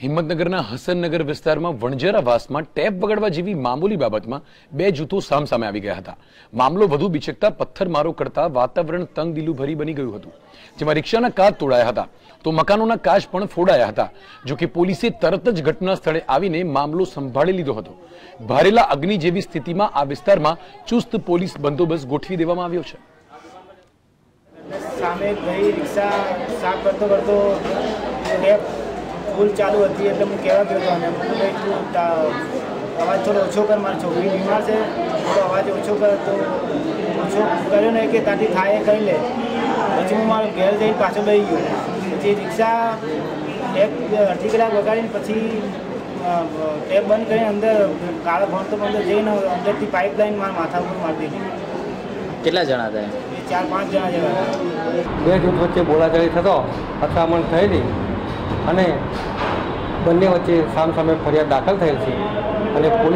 હિંમતનગરના હસનનગર વિસ્તારમાં વણઝરા વાસમાં ટેપ વગાડવા જેવી મામૂલી બાબતમાં બે જૂથો સામસામે આવી ગયા હતા મામલો વધુ બિચકતા પથ્થરમારો કરતા વાતાવરણ તંગદિલું ભરી બની ગયું હતું જેમાં રિક્ષાના કાચ તોડાયા હતા તો મકાનોના કાચ પણ ફોડાયા હતા જો કે પોલીસે તરત જ ઘટના સ્થળે આવીને મામલો સંભાળી લીધો હતો ભારેલા અગ્નિ જેવી સ્થિતિમાં આ વિસ્તારમાં ચુસ્ત પોલીસ બંદોબસ્ત ગોઠવી દેવામાં આવ્યો છે સામે ગઈ રિક્ષા સાફ કરતો કરતો ફૂલ ચાલુ હતી એટલે હું કહેવા ગયો હતો અને ભાઈ તું અવાજ થોડો ઓછો કર મારી છોકરી બીમાર છે થોડો અવાજ ઓછો કર તો ઓછો કર્યો ને કે ત્યાંથી થાય એ કરી લે. પછી હું મારો ઘેર જઈને પાછો લઈ ગયો. પછી રિક્ષા એક અડધી કલાક વગાડીને પછી ટેપ બંધ કરીને અંદર કાળો ભણતો અંદર જઈને અંદરથી પાઇપલાઇન મારા માથા ઉપર મારી દીધી. કેટલા જણા હતા એ ચાર પાંચ જણા જેવા બે જૂથ વચ્ચે બોલાચાલી થતો અથડામણ થયેલી. અને બંને વચ્ચે સામસામે ફરિયાદ દાખલ થયેલ છે અને પોલીસ